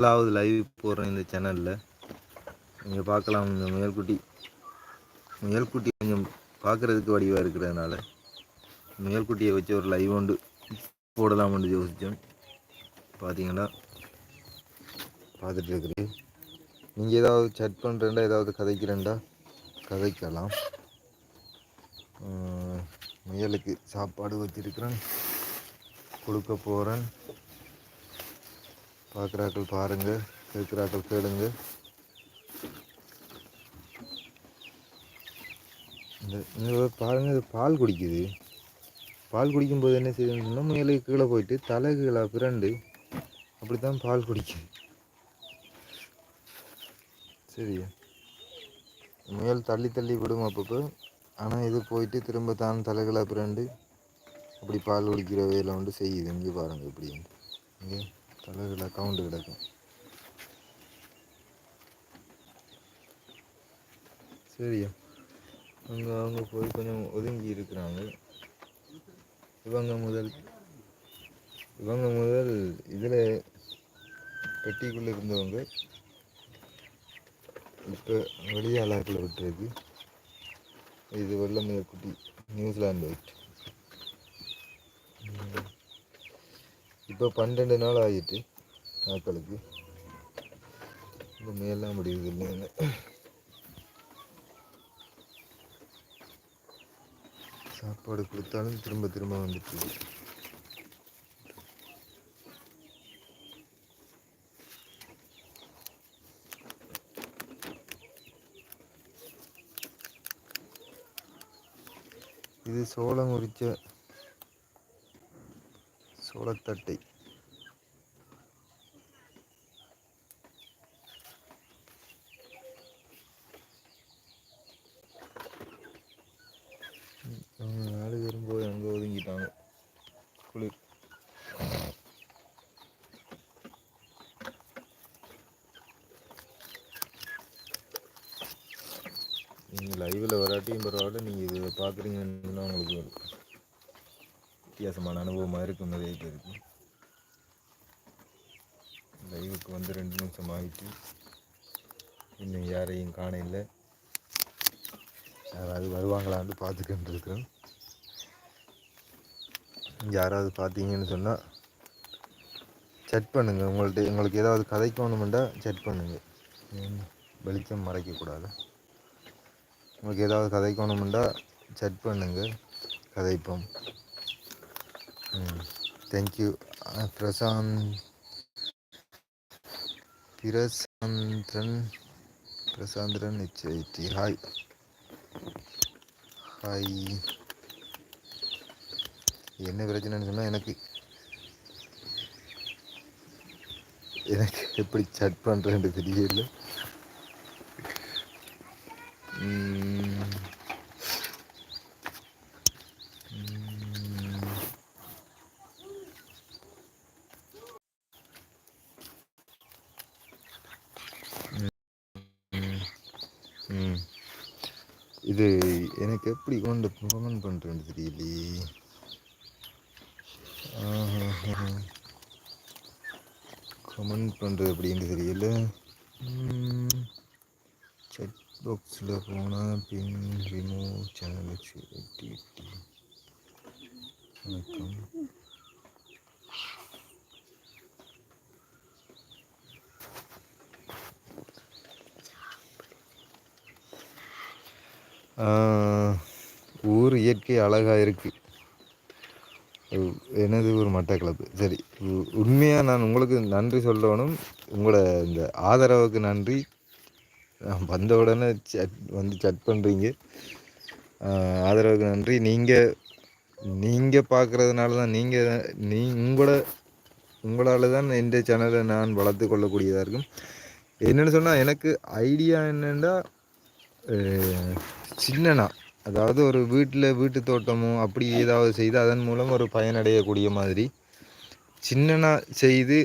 முதலாவது லைவ் போடுறேன் இந்த சேனலில் நீங்கள் பார்க்கலாம் இந்த முயல்குட்டி. முயல்குட்டி கொஞ்சம் பார்க்குறதுக்கு வடிவாக இருக்கிறதுனால முயல்குட்டியை வச்சு ஒரு லைவ் ஒன்று போடலாம்னு யோசித்தோம் பார்த்தீங்கன்னா பார்த்துட்டு இருக்கிறேன் நீங்கள் ஏதாவது சட் பண்ணுறேன்டா ஏதாவது கதைக்கிறேன்டா? கதைக்கலாம். முயலுக்கு சாப்பாடு வச்சிருக்கிறேன். கொடுக்க போகிறேன் பார்க்குறாக்கள் பாருங்கள் கேட்குறாக்கள் கேளுங்க. இந்த பாருங்கள் இது பால் குடிக்குது. பால் குடிக்கும்போது என்ன செய்யுதுன்னு முயலுக்கு கீழே போயிட்டு தலை கீழே பிறண்டு அப்படி தான் பால் குடிக்குது. சரி. முயல் தள்ளி தள்ளி விடும் அப்பப்போ. ஆனால் இது போயிட்டு திரும்ப தான் தலைகளாக பிறண்டு அப்படி பால் குடிக்கிற வேலை வந்து செய்யுது இங்கே பாருங்கள் இப்படி இங்கே. தலைகளை கவுண்டு கிடக்கும் சரியா அங்கே அவங்க போய் கொஞ்சம் ஒதுங்கி இருக்கிறாங்க. இவங்க முதல் இவங்க முதல் இதில் பெட்டிக்குள்ளே இருந்தவங்க இப்போ வெளியாளர்களை விட்டுருக்கு. இது வெள்ள குட்டி நியூசிலாந்து. வைட்டு இப்போ பன்னெண்டு நாள் ஆகிட்டு நாட்களுக்கு. இந்த மேலாம் முடியுது இல்லைங்க சாப்பாடு கொடுத்தாலும் திரும்ப திரும்ப வந்துட்டு இது சோளம் உரிச்ச സൂറത്തട്ടി நிமிஷம் இன்னும் யாரையும் காண இல்லை யாராவது வருவாங்களான்னு பார்த்துக்கிட்டு இருக்கிறேன் யாராவது பார்த்தீங்கன்னு சொன்னால் செட் பண்ணுங்கள் உங்கள்கிட்ட உங்களுக்கு ஏதாவது கதைக்கணுமெண்டா செட் பண்ணுங்கள் வெளிச்சம் மறைக்கக்கூடாது. உங்களுக்கு ஏதாவது கதைக்கணுமெண்டா செட் பண்ணுங்கள் கதைப்போம். Thank you Prashanth. பிரசாந்திரன் பிரசாந்திரன் ஹெச்ஐடி ஹாய். ஹாய். என்ன பிரச்சனைன்னு சொன்னால் எனக்கு எனக்கு எப்படி சட் பண்ணுறேன்ட்டு தெரியல இது எனக்கு எப்படி கொண்டு கமெண்ட் பண்ணுறேன்னு தெரியலையே கமெண்ட் பண்ணுறது அப்படின்னு தெரியல செட் பாக்ஸில் போனால் பின் ரிமூவ் சேனல் ஆக்டிவிட்டி வணக்கம். ஊர் இயற்கை அழகாக இருக்குது எனது ஒரு மட்டக்களப்பு. சரி உண்மையாக நான் உங்களுக்கு நன்றி சொல்லணும். உங்களோட இந்த ஆதரவுக்கு நன்றி. வந்த உடனே சட் வந்து சட் பண்ணுறீங்க ஆதரவுக்கு நன்றி. நீங்கள் நீங்கள் பார்க்குறதுனால தான் நீங்கள் நீ உங்களோட உங்களால் தான் இந்த சேனலை நான் வளர்த்து கொள்ளக்கூடியதாக இருக்கும். என்னென்னு சொன்னால் எனக்கு ஐடியா என்னென்னா சின்னனா அதாவது ஒரு வீட்டில் வீட்டு தோட்டமோ அப்படி ஏதாவது செய்து அதன் மூலம் ஒரு பயனடையக்கூடிய மாதிரி சின்னனா செய்து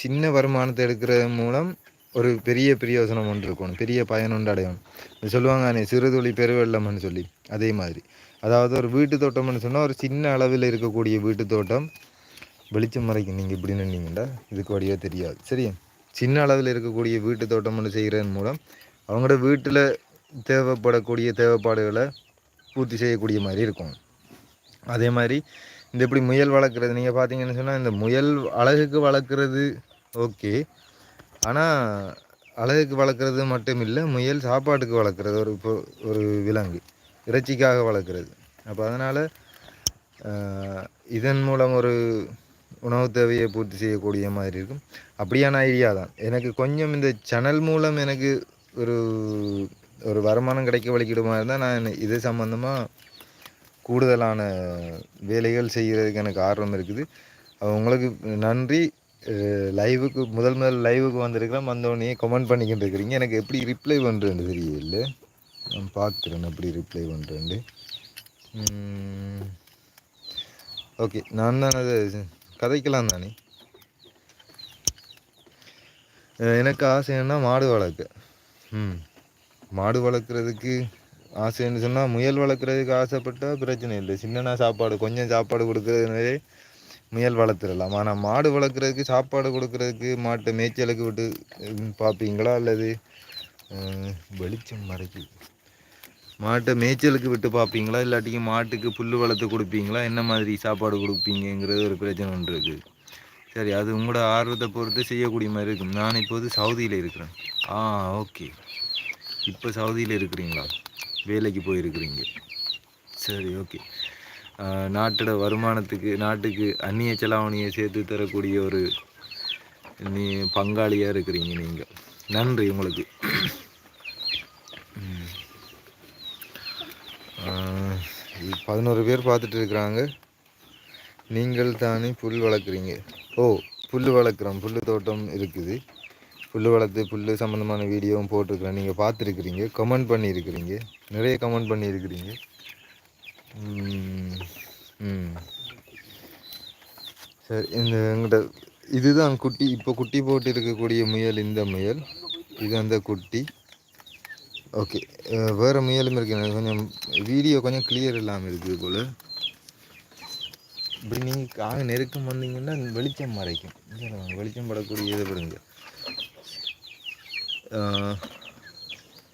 சின்ன வருமானத்தை எடுக்கிறது மூலம் ஒரு பெரிய பிரயோசனம் ஒன்று இருக்கணும் பெரிய பயன் ஒன்று அடையணும். சொல்லுவாங்க சிறுதுளி பெருவெள்ளம்னு சொல்லி. அதே மாதிரி. அதாவது ஒரு வீட்டு தோட்டம்னு சொன்னால் ஒரு சின்ன அளவில் இருக்கக்கூடிய வீட்டு தோட்டம் வெளிச்சம் மறைக்கும் நீங்கள் இப்படி நின்னீங்கன்னா இதுக்கு வழியாக தெரியாது. சரியா? சின்ன அளவில் இருக்கக்கூடிய வீட்டு தோட்டம்னு செய்கிறதன் மூலம் அவங்களோட வீட்டில் தேவைப்படக்கூடிய தேவைப்பாடுகளை பூர்த்தி செய்யக்கூடிய மாதிரி இருக்கும். அதே மாதிரி இந்த இப்படி முயல் வளர்க்குறது நீங்கள் பார்த்தீங்கன்னு சொன்னால் இந்த முயல் அழகுக்கு வளர்க்குறது ஓகே. ஆனால் அழகுக்கு வளர்க்குறது மட்டும் இல்லை முயல் சாப்பாட்டுக்கு வளர்க்குறது ஒரு இப்போ ஒரு விலங்கு. இறைச்சிக்காக வளர்க்குறது. அப்போ அதனால் இதன் மூலம் ஒரு உணவு தேவையை பூர்த்தி செய்யக்கூடிய மாதிரி இருக்கும். அப்படியான ஐடியா தான். எனக்கு கொஞ்சம் இந்த சேனல் மூலம் எனக்கு ஒரு ஒரு வருமானம் கிடைக்க வழிக்கிடுமா இருந்தால் நான் இது சம்மந்தமாக கூடுதலான வேலைகள் செய்கிறதுக்கு எனக்கு ஆர்வம் இருக்குது. உங்களுக்கு நன்றி. லைவுக்கு முதல் முதல் லைவுக்கு வந்திருக்கிறேன். வந்தோடனே கமெண்ட் பண்ணிக்கிட்டு இருக்கிறீங்க. எனக்கு எப்படி ரிப்ளை பண்ணுறேன்னு தெரியல. நான் பார்க்குறேன் எப்படி ரிப்ளை பண்ணுறேன்னு ஓகே நான் தான் அதை கதைக்கலாம் தானே? எனக்கு ஆசை என்ன மாடு வளர்க்க. ம். மாடு வளர்க்குறதுக்கு ஆசைன்னு சொன்னால் முயல் வளர்க்குறதுக்கு ஆசைப்பட்டால் பிரச்சனை இல்லை. சின்னனா சாப்பாடு கொஞ்சம் சாப்பாடு கொடுக்குறதுனாலே முயல் வளர்த்துடலாம். ஆனால் மாடு வளர்க்குறதுக்கு சாப்பாடு கொடுக்குறதுக்கு மாட்டை மேய்ச்சலுக்கு விட்டு பார்ப்பீங்களா? அல்லது வெளிச்சம் மறைக்கு. மாட்டை மேய்ச்சலுக்கு விட்டு பார்ப்பீங்களா? இல்லாட்டிக்கு மாட்டுக்கு புல் வளர்த்து கொடுப்பீங்களா? என்ன மாதிரி சாப்பாடு கொடுப்பீங்கிறது ஒரு பிரச்சனை ஒன்று இருக்குது சரி அது உங்களோட ஆர்வத்தை பொறுத்து செய்யக்கூடிய மாதிரி இருக்கும். நான் இப்போது சவுதியில் இருக்கிறேன். ஆ ஓகே. இப்போ சவுதியில் இருக்கிறீங்களா? வேலைக்கு போயிருக்கிறீங்க. சரி ஓகே நாட்டோட வருமானத்துக்கு நாட்டுக்கு அந்நிய செலாவணியை சேர்த்து தரக்கூடிய ஒரு நீ பங்காளியாக இருக்கிறீங்க நீங்கள் நன்றி உங்களுக்கு. பதினோரு பேர் பார்த்துட்டு இருக்கிறாங்க. நீங்கள் தானே புல் வளர்க்குறீங்க. ஓ புல் வளர்க்குறோம். புல் தோட்டம் இருக்குது. புல் வளர்த்து புல் சம்மந்தமான வீடியோவும் போட்டிருக்கிறேன். நீங்கள் பார்த்துருக்குறீங்க. கமெண்ட் பண்ணியிருக்கிறீங்க. நிறைய கமெண்ட் பண்ணியிருக்கிறீங்க. சரி இந்த எங்கிட்ட இதுதான் குட்டி. இப்போ குட்டி போட்டு இருக்கக்கூடிய முயல் இந்த முயல். இது அந்த குட்டி. ஓகே வேறு முயலும் இருக்கு. கொஞ்சம் வீடியோ கொஞ்சம் கிளியர் இல்லாமல் இருக்குது போல். இப்படி நீங்கள் காக நெருக்கம் வந்தீங்கன்னா வெளிச்சம் மறைக்கும். வெளிச்சம் படக்கூடிய இதை விடுங்க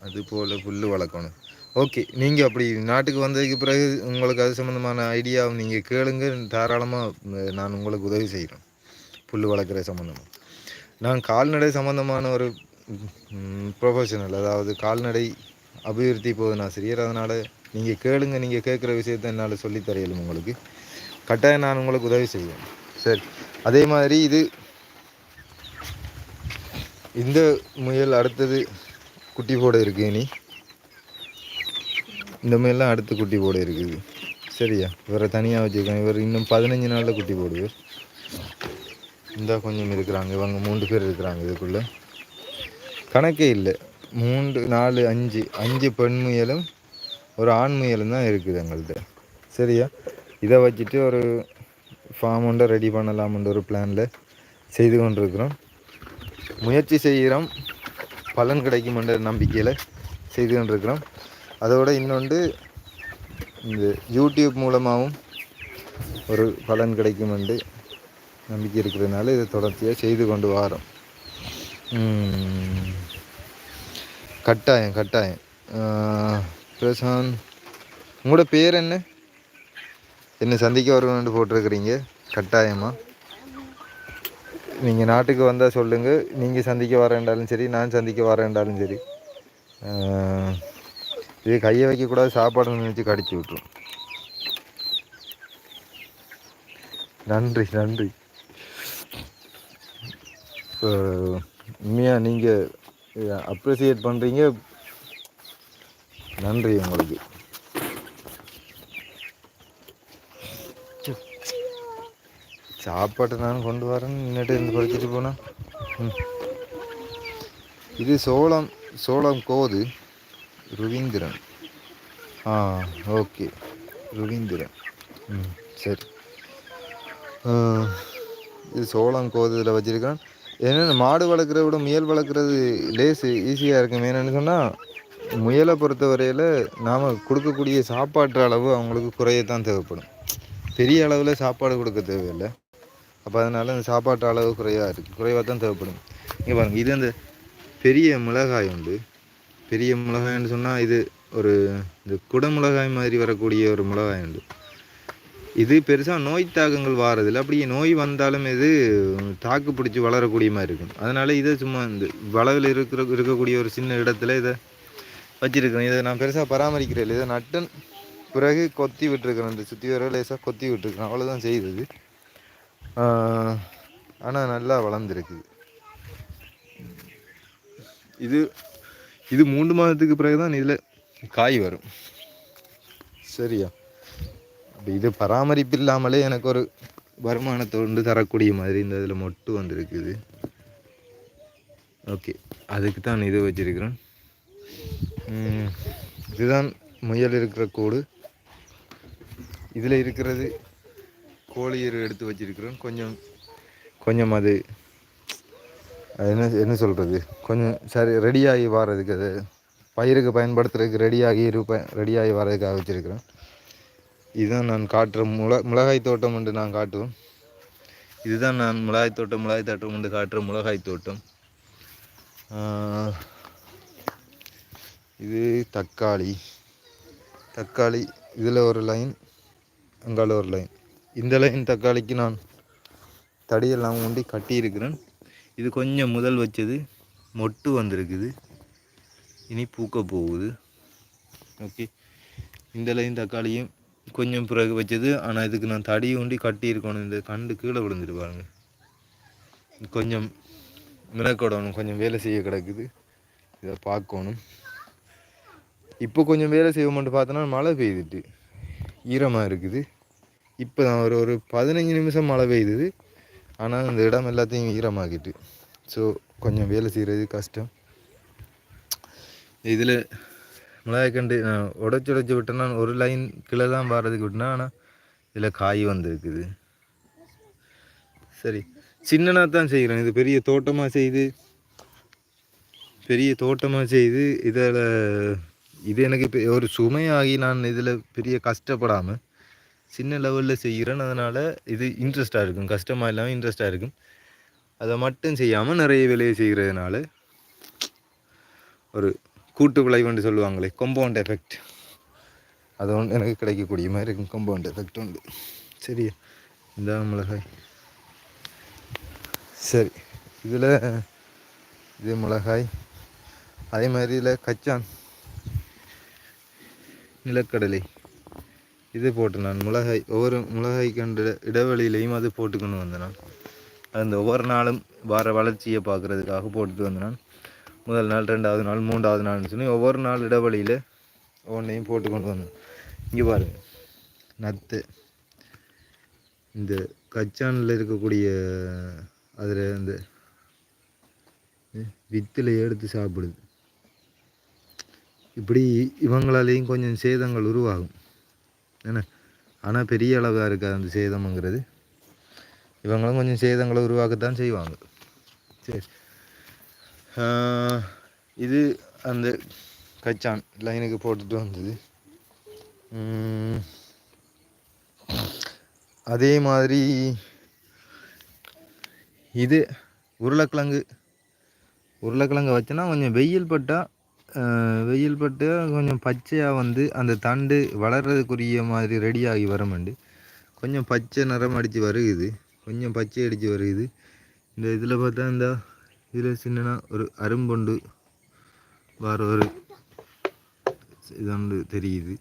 அது போல் புல் வளர்க்கணும். ஓகே நீங்கள் அப்படி நாட்டுக்கு வந்ததுக்கு பிறகு உங்களுக்கு அது சம்மந்தமான ஐடியாவும் நீங்கள் கேளுங்க. தாராளமாக நான் உங்களுக்கு உதவி செய்கிறேன் புல் வளர்க்குற சம்மந்தமாக நான் கால்நடை சம்மந்தமான ஒரு ப்ரொஃபஷனல் அதாவது கால்நடை அபிவிருத்தி போகுது ஆசிரியர் அதனால் நீங்கள் கேளுங்க. நீங்கள் கேட்குற விஷயத்த என்னால் சொல்லித்தரையலும் உங்களுக்கு. கட்டாயம் நான் உங்களுக்கு உதவி செய்வேன். சரி. அதே மாதிரி இது இந்த முயல் அடுத்தது குட்டி போட இருக்குது இனி. இந்த முயல்லாம் அடுத்து குட்டி போட இருக்குது சரியா? இவரை தனியாக வச்சுருக்கேன் இவர் இன்னும் பதினஞ்சு நாளில் குட்டி போடுவார் இந்த கொஞ்சம் இருக்கிறாங்க. இவங்க மூன்று பேர் இருக்கிறாங்க இதுக்குள்ளே. கணக்கே இல்லை. மூன்று நாலு அஞ்சு. அஞ்சு பெண் முயலும் ஒரு ஆண் முயலும் தான் இருக்குது எங்கள்கிட்ட. சரியா? இதை வச்சுட்டு ஒரு ஃபார்ம் ஒன்றை ரெடி பண்ணலாம்ன்ற ஒரு பிளானில் செய்து கொண்டிருக்கிறோம். முயற்சி செய்கிறோம். பலன் கிடைக்கும் என்ற நம்பிக்கையில் செய்து கொண்டிருக்கிறோம். அதோட இன்னொன்று இந்த யூடியூப் மூலமாகவும் ஒரு பலன் கிடைக்கும் என்று நம்பிக்கை இருக்கிறதுனால இதை தொடர்ச்சியாக செய்து கொண்டு வரோம். கட்டாயம் கட்டாயம். பிரசாந்த் உங்களோட பேர் என்ன? என்ன சந்திக்க வருவேன் போட்டிருக்கிறீங்க? கட்டாயமாக நீங்கள் நாட்டுக்கு வந்தால் சொல்லுங்கள் நீங்கள் சந்திக்க வரேன்டாலும் சரி நான் சந்திக்க வரேன்டாலும் சரி. இது கையை வைக்கக்கூடாது சாப்பாடு நினச்சி கடிச்சு விட்ரும் நன்றி நன்றி. உண்மையாக நீங்கள் அப்ரிசியேட் பண்ணுறீங்க நன்றி உங்களுக்கு. சாப்பாட்டை நான் கொண்டு வரேன் நின்றுட்டு இருந்து படிச்சுட்டு போனேன் இது சோளம் சோளம் கோது ருவீந்திரன். ஆ ஓகே. ருவீந்திரன். ம் சரி. இது சோளம் கோது இதில் வச்சுருக்கேன். என்னென்ன மாடு வளர்க்குறத விட முயல் வளர்க்குறது லேஸு ஈஸியாக இருக்கும் என்னென்னு சொன்னால் முயலை பொறுத்த வரையில் நாம் கொடுக்கக்கூடிய சாப்பாட்டு அளவு அவங்களுக்கு குறையத்தான் தேவைப்படும். பெரிய அளவில் சாப்பாடு கொடுக்க தேவையில்லை. அப்போ அதனால் அந்த சாப்பாட்டு அளவு குறைவாக இருக்குது குறைவாக தான் தேவைப்படும். இங்கே பாருங்கள் இது அந்த பெரிய மிளகாய் உண்டு. பெரிய மிளகாய்னு சொன்னால் இது ஒரு இந்த குடமிளகாய் மாதிரி வரக்கூடிய ஒரு மிளகாய் உண்டு. இது பெருசாக நோய் தாக்கங்கள் வாரதில்லை. அப்படியே நோய் வந்தாலும் இது தாக்கு பிடிச்சி வளரக்கூடிய மாதிரி இருக்கும். அதனால் இதை சும்மா இந்த வளவில் இருக்கிற இருக்கக்கூடிய ஒரு சின்ன இடத்துல இதை வச்சுருக்கிறேன் இதை நான் பெருசாக பராமரிக்கிறேன் இதை நட்டன் பிறகு கொத்தி விட்டுருக்குறேன் இந்த சுற்றி வர லேசாக கொத்தி விட்டுருக்குறேன் அவ்வளோதான் செய்தது. ஆனால் நல்லா வளர்ந்துருக்கு. இது இது மூன்று மாதத்துக்கு பிறகு தான் இதில் காய் வரும். சரியா? இது பராமரிப்பு இல்லாமலே எனக்கு ஒரு வருமானத்தை வந்து தரக்கூடிய மாதிரி இந்த இதில் மொட்டு வந்திருக்குது. ஓகே அதுக்கு தான் இது வச்சிருக்கிறேன் இதுதான் முயல் இருக்கிற கூடு. இதில் இருக்கிறது கோழியர் எடுத்து வச்சிருக்கிறோம். கொஞ்சம் கொஞ்சம் அது என்ன என்ன சொல்கிறது கொஞ்சம் சரி ரெடியாகி வர்றதுக்கு அது பயிருக்கு பயன்படுத்துறதுக்கு ரெடியாகி இருப்ப ரெடியாகி வர்றதுக்காக வச்சுருக்கிறேன் இதுதான் நான் காட்டுற முள மிளகாய் தோட்டம் என்று நான் காட்டுவோம். இதுதான் நான் மிளகாய் தோட்டம் மிளகாய் தோட்டம் என்று காட்டுற மிளகாய் தோட்டம். இது தக்காளி. தக்காளி இதில் ஒரு லைன் அங்கால ஒரு லைன் இந்த லைன் தக்காளிக்கு நான் தடியெல்லாம் உண்டி கட்டியிருக்கிறேன். இது கொஞ்சம் முதல் வச்சது. மொட்டு வந்திருக்குது. இனி பூக்க போகுது. ஓகே. இந்த லைன் தக்காளியும் கொஞ்சம் பிறகு வச்சது. ஆனால் இதுக்கு நான் தடி உண்டி கட்டியிருக்கணும். இந்த கண்டு கீழே விழுந்துட்டு பாருங்க. கொஞ்சம் மிளக்கோடணும் கொஞ்சம் வேலை செய்ய கிடக்குது. இதை பார்க்கணும். இப்போ கொஞ்சம் வேலை செய்ய மட்டும் பார்த்தோன்னா மழை பெய்யுதுட்டு ஈரமாக இருக்குது. இப்போ தான் ஒரு ஒரு பதினஞ்சு நிமிஷம் மழை பெய்யுது ஆனால் அந்த இடம் எல்லாத்தையும் ஈரமாக்கிட்டு ஸோ கொஞ்சம் வேலை செய்கிறது கஷ்டம். இதில் மிளகாய்க்கண்டு நான் உடச்சி உடச்சி விட்டேன்னா ஒரு லைன் கிலோ தான் வர்றதுக்கு விட்டேன்னா ஆனால் இதில் காய் வந்திருக்குது. சரி. சின்னனாக தான் செய்கிறேன் இது பெரிய தோட்டமாக செய்து பெரிய தோட்டமாக செய்து இதில் இது எனக்கு இப்போ ஒரு சுமையாகி நான் இதில் பெரிய கஷ்டப்படாமல் சின்ன லெவலில் செய்கிறேன். அதனால் இது இன்ட்ரெஸ்ட்டாக இருக்கும். கஷ்டமாக இல்லாமல் இன்ட்ரெஸ்ட்டாக இருக்கும். அதை மட்டும் செய்யாமல் நிறைய வேலையை செய்கிறதுனால ஒரு கூட்டு விளைவுன்னு சொல்லுவாங்களே கொம்பவுண்ட் எஃபெக்ட் அது ஒன்று எனக்கு கிடைக்கக்கூடிய மாதிரி இருக்கும். கொம்பவுண்ட் எஃபெக்ட் உண்டு. சரியா? இந்த மிளகாய். சரி. இதில் இது மிளகாய். அதே மாதிரி இதில் கச்சான். நிலக்கடலை. இது போட்டு நான் மிளகாய் ஒவ்வொரு மிளகாய் கண்டு இடைவெளியிலையும் அது போட்டுக்கொண்டு வந்தேன் அந்த ஒவ்வொரு நாளும் வர வளர்ச்சியை பார்க்குறதுக்காக போட்டுட்டு வந்தேன் நான். முதல் நாள் ரெண்டாவது நாள் மூன்றாவது நாள்னு சொல்லி ஒவ்வொரு நாள் இடைவெளியில் ஒன்றையும் போட்டு கொண்டு வந்தேன். இங்கே பாருங்கள் நத்து. இந்த கச்சானில் இருக்கக்கூடிய அதில் இந்த வித்தில் எடுத்து சாப்பிடுது. இப்படி இவங்களாலேயும் கொஞ்சம் சேதங்கள் உருவாகும். என்ன? ஆனால் பெரிய அளவாக இருக்காது அந்த சேதம்ங்கிறது. இவங்களும் கொஞ்சம் சேதங்களை உருவாக்கத்தான் செய்வாங்க. சரி. இது அந்த கச்சான் லைனுக்கு போட்டுட்டு வந்தது. அதே மாதிரி இது உருளைக்கிழங்கு. உருளைக்கிழங்கு வச்சோன்னா கொஞ்சம் வெயில் பட்டால் வெயில் பட்டு கொஞ்சம் பச்சையாக வந்து அந்த தண்டு வளர்கிறதுக்குரிய மாதிரி ரெடியாகி வரமாண்டு கொஞ்சம் பச்சை நிறம் அடித்து வருகுது. கொஞ்சம் பச்சை அடித்து வருகுது. இந்த இதில் பார்த்தா இந்த இதில் சின்னனா ஒரு அரும்பொண்டு வர ஒரு இதொன்று தெரியுது.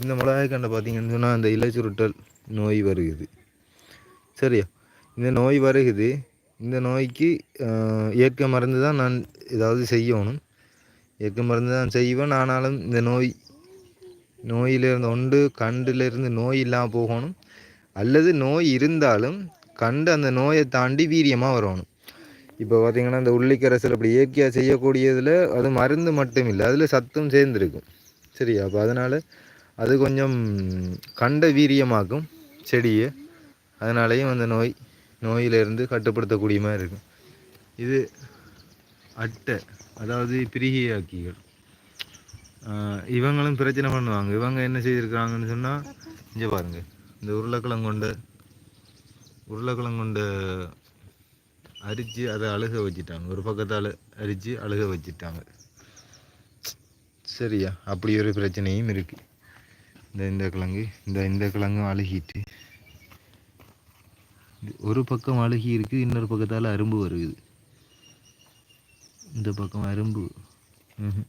இந்த மிளகாய் கண்டை பார்த்தீங்கன்னு சொன்னால் அந்த இலை சுருட்டல் நோய் வருகுது. சரியா? இந்த நோய் வருகுது. இந்த நோய்க்கு இயற்கை மருந்து தான் நான் ஏதாவது செய்யணும். இயற்கை மருந்து தான் செய்வேன். ஆனாலும் இந்த நோய் நோயிலிருந்து ஒன்று கண்டிலிருந்து நோய் இல்லாமல் போகணும். அல்லது நோய் இருந்தாலும் கண்டு அந்த நோயை தாண்டி வீரியமாக வரணும். இப்போ பார்த்திங்கன்னா இந்த உள்ளிக்கரசல் அப்படி இயற்கையாக செய்யக்கூடியதில் அது மருந்து மட்டும் இல்லை அதில் சத்தும் சேர்ந்துருக்கும். சரியா? அப்போ அதனால் அது கொஞ்சம் கண்ட வீரியமாக்கும் செடியை. அதனாலேயும் அந்த நோய் நோயிலிருந்து கட்டுப்படுத்தக்கூடிய மாதிரி இருக்கும். இது அட்டை அதாவது பிரிகியாக்கிகள். இவங்களும் பிரச்சனை பண்ணுவாங்க. இவங்க என்ன செய்திருக்கிறாங்கன்னு சொன்னால் இங்கே பாருங்கள் இந்த உருளைக்கிழங்கொண்ட உருளைக்கிழங்கொண்ட அரித்து அதை அழுக வச்சுட்டாங்க. ஒரு பக்கத்தால் அரித்து அழுக வச்சுட்டாங்க. சரியா? அப்படி ஒரு பிரச்சனையும் இருக்குது இந்த இந்த கிழங்கு இந்த இந்த கிழங்கும் அழுகிட்டு ஒரு பக்கம் அழுகி இருக்குது இன்னொரு பக்கத்தால் அரும்பு வருது. இந்த பக்கம் அரும்பு.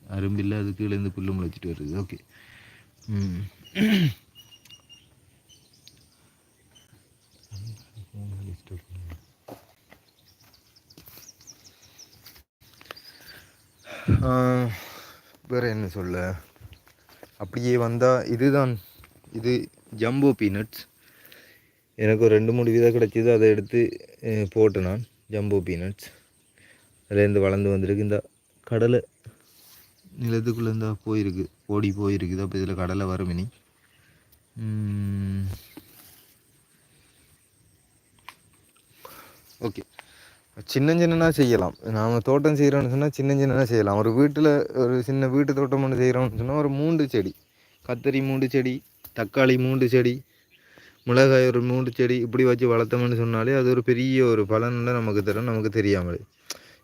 அரும்பு இல்லை அது இழந்து புல்லு முளைச்சிட்டு வருது. ஓகே ம். வேறு என்ன சொல்ல? அப்படியே வந்தால் இதுதான். இது ஜம்போ பீனட்ஸ் எனக்கு ஒரு ரெண்டு மூணு விதம் கிடச்சிது அதை எடுத்து போட்டேன் நான். ஜம்போ பீனட்ஸ் அதுலேருந்து வளர்ந்து வந்திருக்கு. இந்த கடலை நிலத்துக்குள்ளே இருந்தால் போயிருக்கு. ஓடி போயிருக்குது அப்போ இதில் கடலை வரும் இனி. ஓகே. சின்ன சின்னனா செய்யலாம். நாம் தோட்டம் செய்கிறோம்னு சொன்னால் சின்ன சின்னனா செய்யலாம். ஒரு வீட்டில் ஒரு சின்ன வீட்டு தோட்டம் ஒன்று செய்கிறோம்னு சொன்னால் ஒரு மூண்டு செடி. கத்தரி மூண்டு செடி தக்காளி மூண்டு செடி மிளகாய் ஒரு மூன்று செடி இப்படி வச்சு வளர்த்தோம்னு சொன்னாலே அது ஒரு பெரிய ஒரு பலனில் நமக்கு தரும் நமக்கு தெரியாமல்.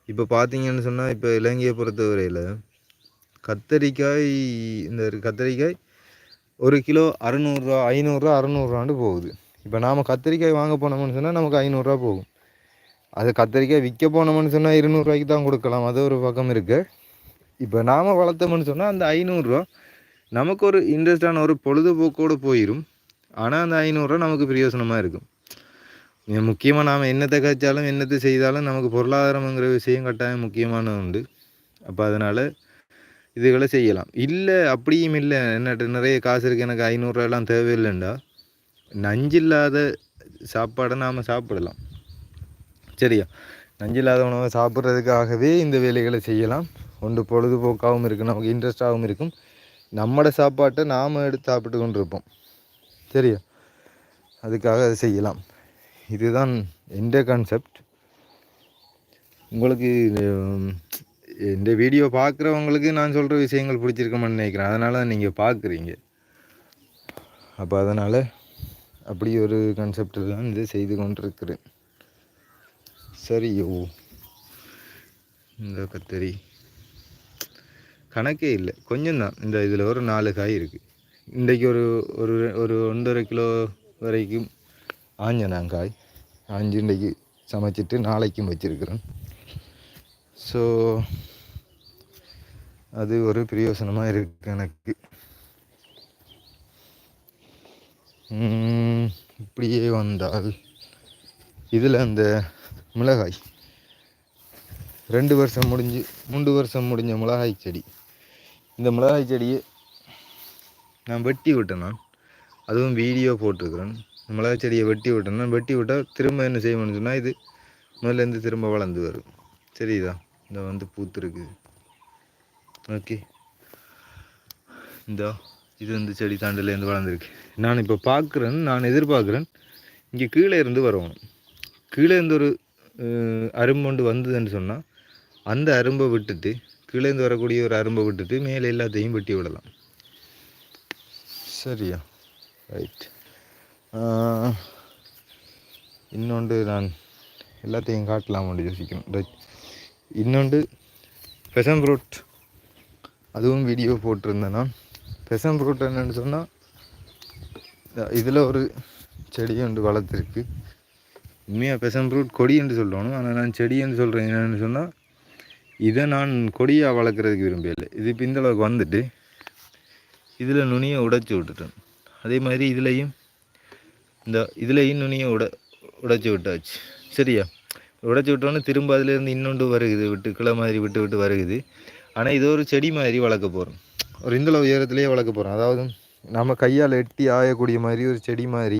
இப்போ பார்த்தீங்கன்னு சொன்னால் இப்போ இலங்கையை பொறுத்தவரையில் கத்தரிக்காய் இந்த கத்தரிக்காய் ஒரு கிலோ அறநூறுரூவா ஐநூறுரூவா அறநூறுவாண்டு போகுது. இப்போ நாம் கத்திரிக்காய் வாங்க போனோம்னு சொன்னால் நமக்கு ஐநூறுரூவா போகும். அது கத்திரிக்காய் விற்க போனோம்னு சொன்னால் இருநூறுவாய்க்கு தான் கொடுக்கலாம் அது ஒரு பக்கம் இருக்குது இப்போ நாம் வளர்த்தோம்னு சொன்னால் அந்த ஐநூறுரூவா நமக்கு ஒரு இன்ட்ரெஸ்டான ஒரு பொழுதுபோக்கோடு போயிடும் ஆனால் அந்த ஐநூறுரூவா நமக்கு பிரயோசனமாக இருக்கும். முக்கியமாக நாம் என்னத்தை கழிச்சாலும் என்னத்தை செய்தாலும் நமக்கு பொருளாதாரம்ங்கிற விஷயம் கட்டாயம் முக்கியமான உண்டு. அப்போ அதனால் இதுகளை செய்யலாம். இல்லை அப்படியும் இல்லை. என்னட்டு நிறைய காசு இருக்குது எனக்கு ஐநூறுரூவாலாம் தேவையில்லைண்டா. நஞ்சில்லாத சாப்பாடை நாம் சாப்பிடலாம். சரியா? நஞ்சில்லாத உணவை சாப்பிட்றதுக்காகவே இந்த வேலைகளை செய்யலாம். ஒன்று பொழுதுபோக்காகவும் இருக்கும் நமக்கு இன்ட்ரெஸ்டாகவும் இருக்கும். நம்மளோட சாப்பாட்டை நாம் எடுத்து சாப்பிட்டு கொண்டு தெரியும். சரியா அதுக்காக அதை செய்யலாம். இதுதான் எந்த கான்செப்ட் உங்களுக்கு இந்த வீடியோ பார்க்குறவங்களுக்கு நான் சொல்கிற விஷயங்கள் பிடிச்சிருக்கோம்னு நினைக்கிறேன். அதனால் நீங்கள் பார்க்குறீங்க. அப்போ அதனால் அப்படி ஒரு கான்செப்டில் தான் இது செய்து கொண்டிருக்கிறேன். சரியோ இந்த கத்தரி கணக்கே இல்லை. கொஞ்சம் தான் இந்த இதில் ஒரு நாலு காய் இருக்குது இன்றைக்கு ஒரு ஒரு ஒரு ஒன்றரை கிலோ வரைக்கும் ஆஞ்ச காய் ஆஞ்சு இன்றைக்கு சமைச்சிட்டு நாளைக்கும் வச்சுருக்கிறேன் ஸோ அது ஒரு பிரயோசனமாக இருக்குது எனக்கு. இப்படியே வந்தால் இதில் அந்த மிளகாய். ரெண்டு வருஷம் முடிஞ்சு மூன்று வருஷம் முடிஞ்ச மிளகாய் செடி. இந்த மிளகாய் செடியை நான் வெட்டி விட்டேன் நான். அதுவும் வீடியோ போட்டிருக்கிறேன். மிளகாய் செடியை வெட்டி விட்டேன்னா வெட்டி விட்டால் திரும்ப என்ன செய்யணும்னு சொன்னால் இது முதல்லேருந்து திரும்ப வளர்ந்து வரும். சரிதா இந்த வந்து பூத்துருக்கு. ஓகே. இந்த இது வந்து செடி தாண்டிலேருந்து வளர்ந்துருக்கு. நான் இப்போ பார்க்குறேன் நான் எதிர்பார்க்குறேன். இங்கே கீழே இருந்து வரணும் கீழே இருந்து ஒரு அரும்பு வந்ததுன்னு சொன்னால் அந்த அரும்பை விட்டுட்டு கீழேருந்து வரக்கூடிய ஒரு அரும்பை விட்டுட்டு மேலே எல்லாத்தையும் வெட்டி விடலாம். சரியா. ரைட் இன்னொன்று நான் எல்லாத்தையும் காட்டலாம் யோசிக்கணும். ரைட் இன்னொன்று பெசம் ஃப்ரூட் அதுவும் வீடியோ போட்டிருந்தேன் நான். பெசம் ஃப்ரூட் என்னென்னு சொன்னால் இதில் ஒரு செடி ஒன்று வளர்த்துருக்கு. உண்மையாக பெசம் ஃப்ரூட் கொடி என்று சொல்லணும் ஆனால் நான் செடி என்று சொல்கிறேன் என்னென்னு சொன்னால் இதை நான் கொடியாக வளர்க்குறதுக்கு விரும்பலை இது இப்போ இந்தளவுக்கு வந்துட்டு இதில் நுனியை உடைச்சி விட்டுட்டேன். அதே மாதிரி இதுலேயும் இந்த இதுலேயும் நுனியை உட உடைச்சி விட்டாச்சு. சரியா? உடைச்சி விட்டோன்னே திரும்ப அதுலேருந்து இன்னொன்று வருகுது விட்டு கிளை மாதிரி விட்டு விட்டு வருகுது. ஆனால் இது ஒரு செடி மாதிரி வளர்க்க போகிறோம் ஒரு இந்தளவு உயரத்துலேயே வளர்க்க போகிறோம் அதாவது நம்ம கையால் எட்டி ஆயக்கூடிய மாதிரி ஒரு செடி மாதிரி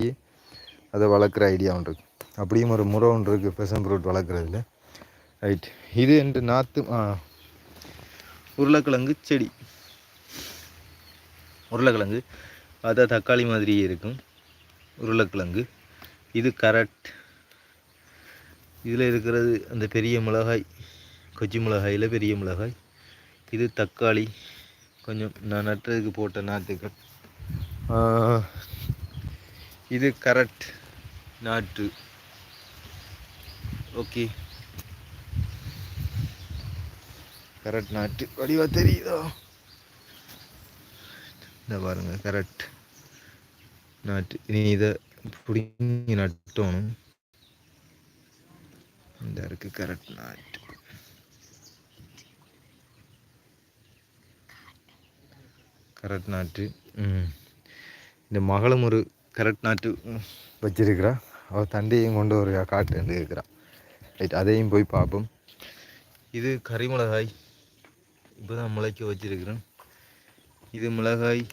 அதை வளர்க்குற ஐடியா ஒன்று இருக்குது அப்படியும் ஒரு முறை ஒன்று இருக்குது பெசன் ஃப்ரூட் வளர்க்குறதுல. ரைட். இது என்று நாற்று உருளைக்கிழங்கு செடி. உருளைக்கிழங்கு. பார்த்தா தக்காளி மாதிரியே இருக்கும். உருளைக்கிழங்கு. இது கரட் இதில் இருக்கிறது அந்த பெரிய மிளகாய் கொச்சி மிளகாயில் பெரிய மிளகாய். இது தக்காளி. கொஞ்சம் நான் நட்டுறதுக்கு போட்ட நாற்றுக்கள் இது கரட் நாட்டு. ஓகே. கரட் நாட்டு. வடிவா தெரியுதோ? இந்த பாருங்க கரெக்ட் நாட்டு இனி இதை பிடிங்கி நட்டணும். இந்த இருக்கு கரெக்ட் நாட்டு. கரெக்ட் நாட்டு. இந்த மகளும் ஒரு கரெக்ட் நாட்டு வச்சிருக்கிறா. அவள் தண்டையும் கொண்டு ஒரு காட்டு இருக்கிறான் ரைட் அதையும் போய் பார்ப்போம். இது கறிமிளகாய் இப்போ தான் முளைக்க வச்சிருக்கிறேன். இது மிளகாய்.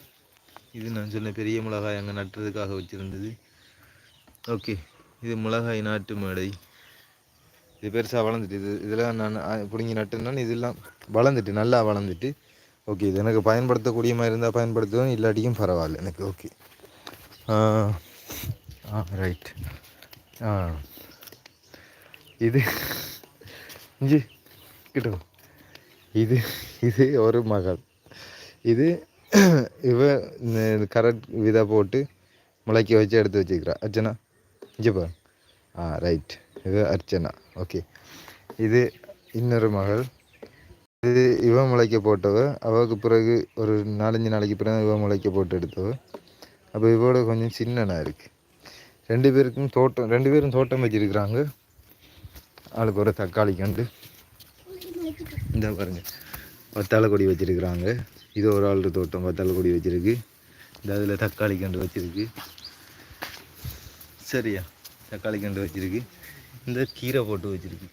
இது நான் சொன்ன பெரிய மிளகாய் அங்கே நட்டுறதுக்காக வச்சுருந்தது. ஓகே இது மிளகாய் நாட்டு மேடை. இது பெருசாக வளர்ந்துட்டு இது இதெல்லாம் நான் பிடுங்கி நட்டுனான் இதெல்லாம் வளர்ந்துட்டு நல்லா வளர்ந்துட்டு ஓகே இது எனக்கு பயன்படுத்தக்கூடிய மாதிரி இருந்தால் பயன்படுத்துவேன் இல்லாட்டியும் பரவாயில்ல எனக்கு ஓகே. ஆ ரைட் ஆ. இது இஞ்சி கிட்டும் இது இது ஒரு மகள். இது இவ இந்த கரெக்ட் விதை போட்டு முளைக்க வச்சு எடுத்து வச்சுக்கிறா. அர்ச்சனா இங்கே பாரு. ஆ ரைட் இது அர்ச்சனா. ஓகே இது இன்னொரு மகள். இது இவன் முளைக்க போட்டவ. அவளுக்கு பிறகு ஒரு நாலஞ்சு நாளைக்கு பிறகு இவன் முளைக்க போட்டு எடுத்தவ. அப்போ இவோட கொஞ்சம் சின்னனா இருக்குது ரெண்டு பேருக்கும் தோட்டம் ரெண்டு பேரும் தோட்டம் வச்சிருக்கிறாங்க. ஆளுக்கு ஒரு தக்காளி கண்டு. இந்த பாருங்க. வத்தாளை கொடி வச்சுருக்குறாங்க. இது ஒரு ஆள் தோட்டம் வத்தாளை கொடி வச்சிருக்கு. இந்த அதில் தக்காளி கண்டு வச்சிருக்கு. சரியா தக்காளி கண்டு வச்சிருக்கு. இந்த கீரை போட்டு வச்சிருக்கு.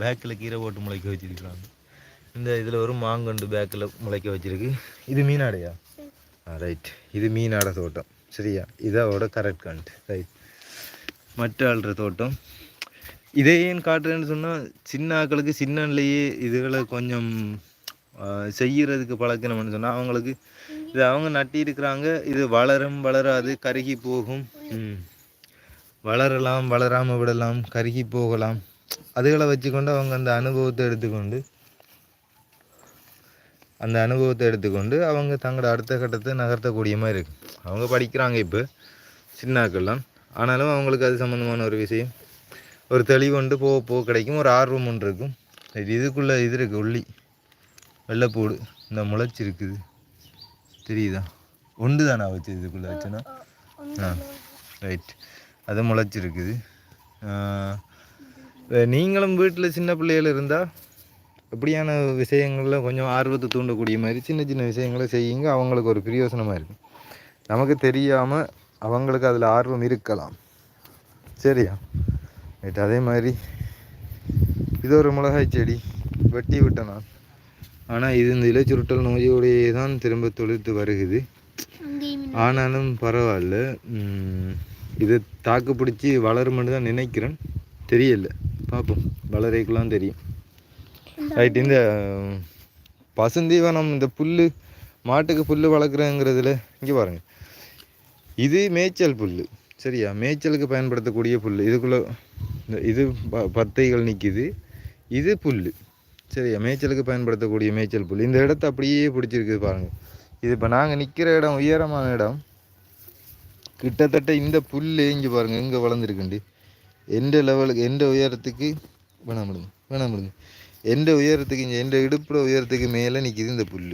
பேக்கில் கீரை போட்டு முளைக்க வச்சிருக்கிறாங்க. இந்த இதில் ஒரு மாங்கண்டு பேக்கில் முளைக்க வச்சிருக்கு. இது மீனாடையா? ஆ ரைட் இது மீனாட தோட்டம். சரியா? இதோட கரெக்ட் கண்ட் ரைட் மற்ற ஆள்ற தோட்டம். இதே ஏன் காட்டுறேன்னு சொன்னால் சின்ன ஆட்களுக்கு சின்னன்லேயே இதுகளை கொஞ்சம் செய்கிறதுக்கு பழக்கணும்னு சொன்னால் அவங்களுக்கு இது அவங்க நட்டி இருக்கிறாங்க இது வளரும் வளராது கருகி போகும். வளரலாம் வளராமல் விடலாம் கருகி போகலாம். அதுகளை வச்சுக்கொண்டு அவங்க அந்த அனுபவத்தை எடுத்துக்கொண்டு அந்த அனுபவத்தை எடுத்துக்கொண்டு அவங்க தங்களோட அடுத்த கட்டத்தை நகர்த்தக்கூடிய மாதிரி இருக்கு. அவங்க படிக்கிறாங்க இப்போ சின்னாக்கள்லாம். ஆனாலும் அவங்களுக்கு அது சம்மந்தமான ஒரு விஷயம். ஒரு தெளிவு உண்டு போக போக கிடைக்கும். ஒரு ஆர்வம் ஒன்று இருக்கும். இது இதுக்குள்ளே இது இருக்குது உள்ளி. வெள்ளைப்பூடு. இந்த முளைச்சிருக்குது தெரியுதா? ஒன்று தானா வச்சு இதுக்குள்ளே வச்சுன்னா ஆ ரைட் அது முளைச்சிருக்குது நீங்களும் வீட்டில் சின்ன பிள்ளைகள் இருந்தால் இப்படியான விஷயங்களில் கொஞ்சம் ஆர்வத்தை தூண்டக்கூடிய மாதிரி சின்ன சின்ன விஷயங்களை செய்யுங்க. அவங்களுக்கு ஒரு பிரயோசனமாக இருக்கும். நமக்கு தெரியாமல் அவங்களுக்கு அதில் ஆர்வம் இருக்கலாம். சரியா? ரைட் அதே மாதிரி. இது ஒரு மிளகாய் செடி. வெட்டி விட்டேன் நான். ஆனால் இது இந்த இலைச்சுருட்டல் நோயோடையே தான் திரும்ப தொழுத்து வருகுது. ஆனாலும் பரவாயில்ல. இது தாக்கு பிடிச்சி வளருமென்னு தான் நினைக்கிறேன். தெரியல. பார்ப்போம். வளரைக்கெல்லாம் தெரியும். ரைட் இந்த பசுந்தீவனம் இந்த புல் மாட்டுக்கு புல் வளர்க்குறேங்கிறதுல இங்கே பாருங்க. இது மேய்ச்சல் புல் சரியா? மேய்ச்சலுக்கு பயன்படுத்தக்கூடிய புல் இதுக்குள்ளே இந்த இது ப பத்தைகள் நிற்கிது இது புல் சரியா மேய்ச்சலுக்கு பயன்படுத்தக்கூடிய மேய்ச்சல் புல் இந்த இடத்த அப்படியே பிடிச்சிருக்குது பாருங்கள் இது இப்போ நாங்கள் நிற்கிற இடம் உயரமான இடம். கிட்டத்தட்ட இந்த புல் இங்கே பாருங்கள் எங்கே வளர்ந்துருக்குண்டு. எந்த லெவலுக்கு எந்த உயரத்துக்கு வேணாம் விடுங்க வேணாம் விடுங்க. எந்த உயரத்துக்கு இங்கே எந்த இடுப்புல உயரத்துக்கு மேலே நிற்கிது இந்த புல்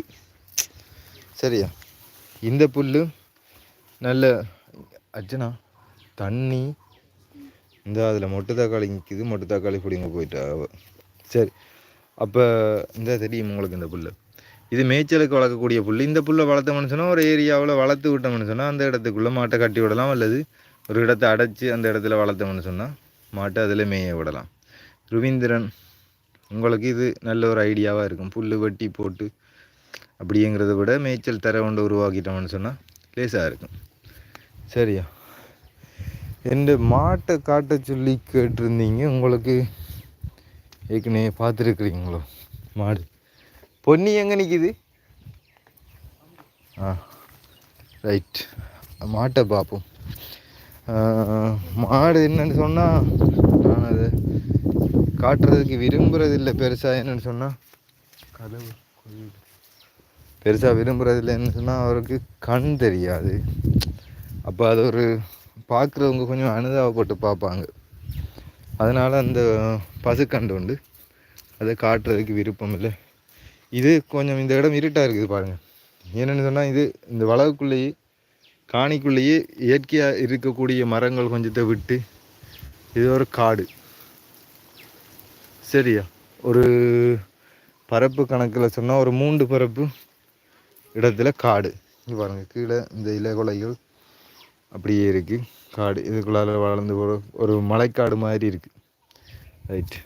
சரியா? இந்த புல் நல்ல அச்சனா தண்ணி. இந்த அதில் மொட்டு தக்காளி நிற்கிது மொட்டு தக்காளி பிடிங்க போயிட்டா சரி. அப்போ இந்த தெரியும் உங்களுக்கு இந்த புல் இது மேய்ச்சலுக்கு வளர்க்கக்கூடிய புல் இந்த புல்லை வளர்த்த சொன்னால் ஒரு ஏரியாவில் வளர்த்து விட்டோம்னு சொன்னால் அந்த இடத்துக்குள்ளே மாட்டை கட்டி விடலாம் அல்லது ஒரு இடத்தை அடைச்சி அந்த இடத்துல வளர்த்தோம்னு சொன்னால் மாட்டை அதில் மேய விடலாம். ருவீந்திரன் உங்களுக்கு இது நல்ல ஒரு ஐடியாவாக இருக்கும். புல் வெட்டி போட்டு அப்படிங்கிறத விட மேய்ச்சல் தர கொண்டு உருவாக்கிட்டோம்னு சொன்னால் லேசாக இருக்கும். சரியா? என் மாட்டை காட்ட சொல்லி கேட்டிருந்தீங்க. உங்களுக்கு ஏற்கனவே பார்த்துருக்குறீங்களோ? மாடு. பொன்னி எங்கே நிற்கிது ஆ ரைட். மாட்டை பார்ப்போம். மாடு என்னன்னு சொன்னால் நான் அதை காட்டுறதுக்கு விரும்புறதில்லை பெருசாக என்னன்னு சொன்னால் கதவு பெருசாக விரும்புறதில்லை. என்னன்னு சொன்னால் அவருக்கு கண் தெரியாது. அப்போ அது ஒரு பார்க்குறவங்க கொஞ்சம் அனுதாபப்பட்டு பார்ப்பாங்க. அதனால் அந்த பசுக்கண்டு உண்டு. அதை காட்டுறதுக்கு விருப்பம் இல்லை. இது கொஞ்சம் இந்த இடம் இருட்டாக இருக்குது பாருங்கள் என்னென்னு சொன்னால் இது இந்த வளவுக்குள்ளேயே காணிக்குள்ளேயே இயற்கையாக இருக்கக்கூடிய மரங்கள் கொஞ்சத்தை விட்டு இது ஒரு காடு. சரியா? ஒரு பரப்பு கணக்கில் சொன்னால் ஒரு மூன்று பரப்பு இடத்துல காடு. இங்கே பாருங்கள் கீழே இந்த இலை கொலைகள் அப்படியே இருக்குது காடு இதுக்குள்ளால வளர்ந்து போகிற ஒரு மலைக்காடு மாதிரி இருக்குது ரைட்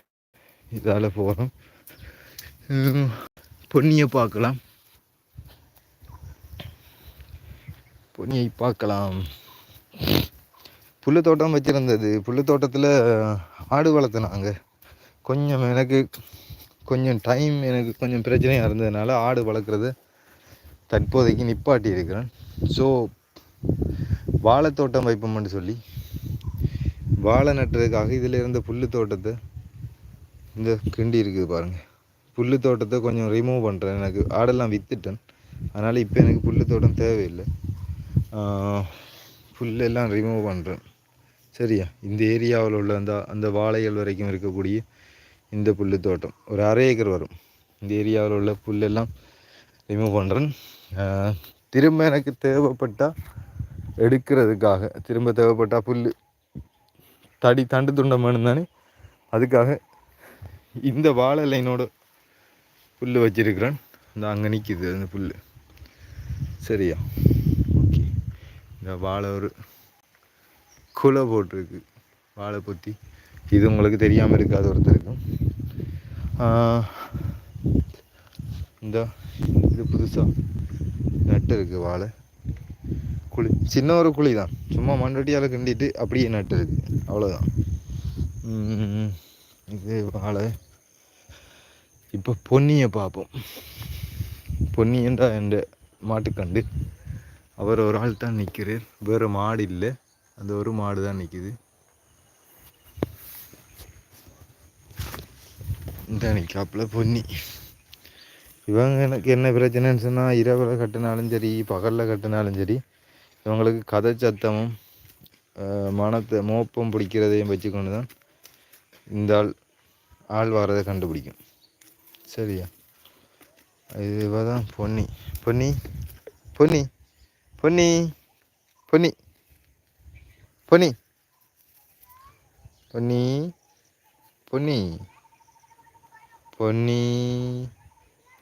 இதால் போகிறோம் பொன்னியை பார்க்கலாம். பொன்னியை பார்க்கலாம். புல்லு தோட்டம் வச்சுருந்தது. புல்லு தோட்டத்தில் ஆடு வளர்த்துனாங்க. கொஞ்சம் எனக்கு கொஞ்சம் டைம் எனக்கு கொஞ்சம் பிரச்சனையாக இருந்ததுனால ஆடு வளர்க்குறது தற்போதைக்கு நிப்பாட்டி இருக்கிறேன் ஸோ வாழைத்தோட்டம் வைப்போம்னு சொல்லி வாழை நட்டுறதுக்காக இதில் இருந்த புல் தோட்டத்தை இந்த கிண்டி இருக்குது பாருங்கள் புல் தோட்டத்தை கொஞ்சம் ரிமூவ் பண்ணுறேன் எனக்கு ஆடெல்லாம் விற்றுட்டேன் அதனால் இப்போ எனக்கு புல் தோட்டம் தேவையில்லை. புல்லெல்லாம் ரிமூவ் பண்ணுறேன் சரியா? இந்த ஏரியாவில் உள்ள அந்த அந்த வாழைகள் வரைக்கும் இருக்கக்கூடிய இந்த புல் தோட்டம். ஒரு அரை ஏக்கர் வரும். இந்த ஏரியாவில் உள்ள புல்லெல்லாம் ரிமூவ் பண்ணுறேன் திரும்ப எனக்கு தேவைப்பட்டால் எடுக்கிறதுக்காக. திரும்ப தேவைப்பட்டால் புல் தடி தண்டு துண்டம் வேணும் தானே அதுக்காக இந்த வாழை லைனோட புல் வச்சிருக்கிறேன். இந்த அங்கே நிற்கிது அந்த புல் சரியா? ஓகே. இந்த வாழை ஒரு குலை போட்டிருக்கு. வாழை பொத்தி. இது உங்களுக்கு தெரியாமல் இருக்காது ஒருத்தருக்கும். இந்த இது புதுசாக நட்டு இருக்குது வாழை. குழி. சின்ன ஒரு குழி தான் சும்மா மண்வெட்டியால் கிண்டிட்டு அப்படியே நட்டு அவ்வளோதான் இது வாழை. இப்போ பொன்னியை பார்ப்போம். பொன்னியண்டா என்ற மாட்டுக்கண்டு? அவர் ஒரு ஆள் தான் நிற்கிறார் வேறு மாடு இல்லை. அந்த ஒரு மாடு தான் நிற்கிது. இந்த நிற்காப்பில் பொன்னி. இவங்க எனக்கு என்ன பிரச்சனைன்னு சொன்னால் இரவில் கட்டினாலும் சரி பகலில் கட்டினாலும் சரி இவங்களுக்கு கதை சத்தமும் மனத்தை மோப்பம் பிடிக்கிறதையும் வச்சுக்கொண்டு தான் இந்த ஆள் ஆள் வர்றதை கண்டுபிடிக்கும் சரியா இது தான் பொன்னி பொன்னி பொன்னி பொன்னி பொன்னி பொன்னி பொன்னி பொன்னி பொன்னி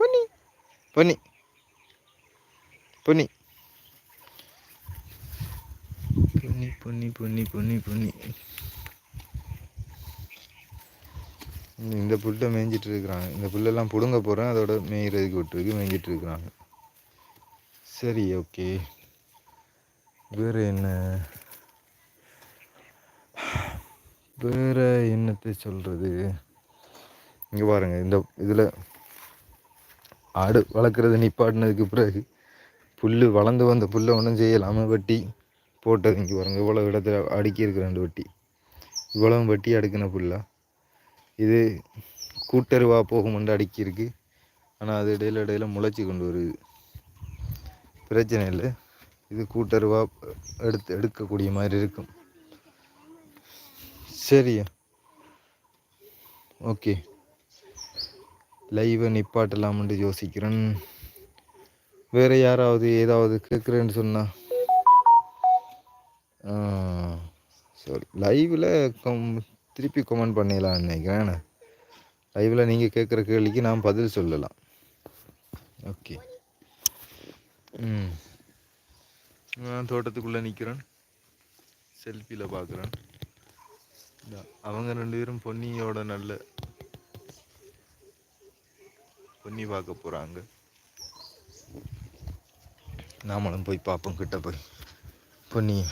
பொன்னி பொன்னி பொன்னி பொன்னி பொன்னி பொன்னி பொன்னி பொன்னி இந்த புல்லை மேய்ஞ்சிட்டு இருக்கிறாங்க. இந்த புல்லெல்லாம் பிடுங்க போகிறேன் அதோட மேய்கிறதுக்கு விட்டுருக்கு மேய்ஞ்சிட்டு இருக்கிறாங்க. சரி ஓகே. வேறு என்ன? வேறு என்னத்தை சொல்கிறது இங்கே பாருங்கள் இந்த இதில் ஆடு வளர்க்குறது நிப்பாட்டினதுக்கு பிறகு புல் வளர்ந்து வந்த புல்லை ஒன்றும் செய்யலாமல் வெட்டி. போட்டது இங்கே பாருங்கள் இவ்வளோ இடத்துல அடுக்கியிருக்கு ரெண்டு வட்டி. இவ்வளவு வட்டி அடுக்கின புல்லா. இது கூட்டருவாக போகுமென்று அடுக்கியிருக்கு ஆனால் அது இடையில இடையில முளைச்சி கொண்டு வருது. பிரச்சனை இல்லை. இது கூட்டருவாக எடுத்து எடுக்கக்கூடிய மாதிரி இருக்கும். சரியா ஓகே. லைவை நிப்பாட்டலாம்னு யோசிக்கிறேன். வேறு யாராவது ஏதாவது கேட்குறேன்னு சொன்னால் சரி. லைவில் கம் திருப்பி கமெண்ட் பண்ணிடலாம்னு நினைக்கிறேன். லைவில் நீங்கள் கேட்குற கேள்விக்கு நான் பதில் சொல்லலாம். ஓகே ம். நான் தோட்டத்துக்குள்ளே நிற்கிறேன் செல்ஃபியில் பார்க்குறேன். அவங்க ரெண்டு பேரும் பொன்னியோட நல்ல பொன்னி பார்க்க போகிறாங்க நாமளும் போய் பார்ப்போம் கிட்ட போய். பொன்னியை.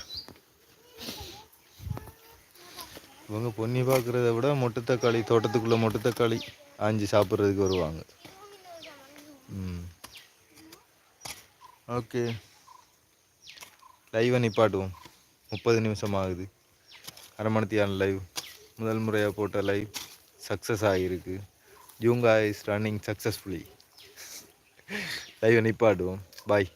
இவங்க பொன்னி பார்க்குறத விட மொட்டு தோட்டத்துக்குள்ளே மொட்டு ஆஞ்சி சாப்பிட்றதுக்கு வருவாங்க. ம். ஓகே. லைவை நிப்பாட்டுவோம். முப்பது நிமிஷம் ஆகுது. அரமணத்தியான லைவ் முதல் முறையாக போட்ட லைவ் சக்ஸஸ் ஆகியிருக்கு ஜூங்கா இஸ் ரன்னிங் சக்ஸஸ்ஃபுல்லி லைவை நிப்பாட்டுவோம். பாய்